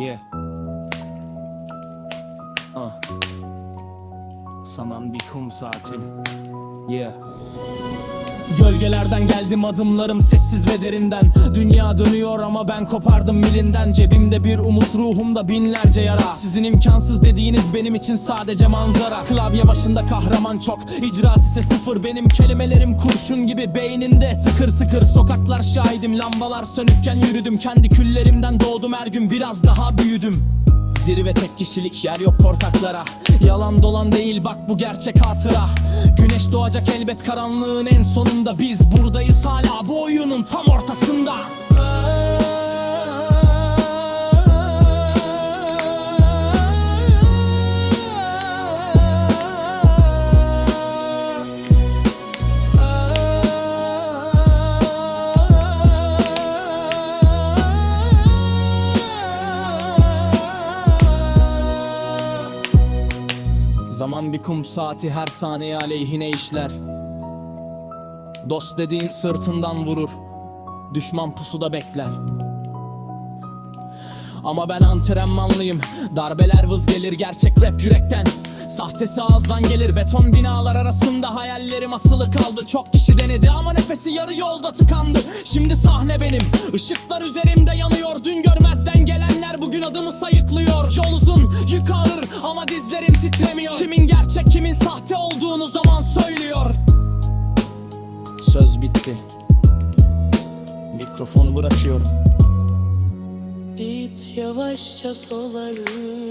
Yeah. Ah. Saman bir kum saati. Yeah. Gölgelerden geldim adımlarım sessiz ve derinden. Dünya dönüyor ama ben kopardım birinden Cebimde bir umut ruhumda binlerce yara. Sizin imkansız dediğiniz benim için sadece manzara. Klavye başında kahraman çok icraat ise sıfır. Benim kelimelerim kurşun gibi beyninde. Tıkır tıkır Sokaklar şahidim. Lambalar sönükken yürüdüm. Kendi küllerimden doğdum her gün. Biraz daha büyüdüm Zirve tek kişilik yer yok korkaklara. Yalan dolan değil bak bu gerçek hatıra. Güneş doğacak elbet karanlığın en sonunda. Biz buradayız hala bu oyunun tam Zaman bir kum saati her saniye aleyhine işler. Dost dediğin sırtından vurur Düşman pusuda bekler. Ama ben antrenmanlıyım Darbeler vız gelir gerçek rap yürekten. Sahtesi ağızdan gelir beton binalar arasında Hayallerim asılı kaldı. Çok kişi denedi Ama nefesi yarı yolda tıkandı. Şimdi sahne benim Işıklar üzerimde yanıyor. Dün görmezden gelenler bugün adımı sayıklıyor. Yol uzun yük ağır ama dizlerim titremiyor. Kimin gerçek kimin sahte olduğunu zaman söylüyor. Söz bitti. Mikrofonu bırakıyorum. Git yavaşça sola yürü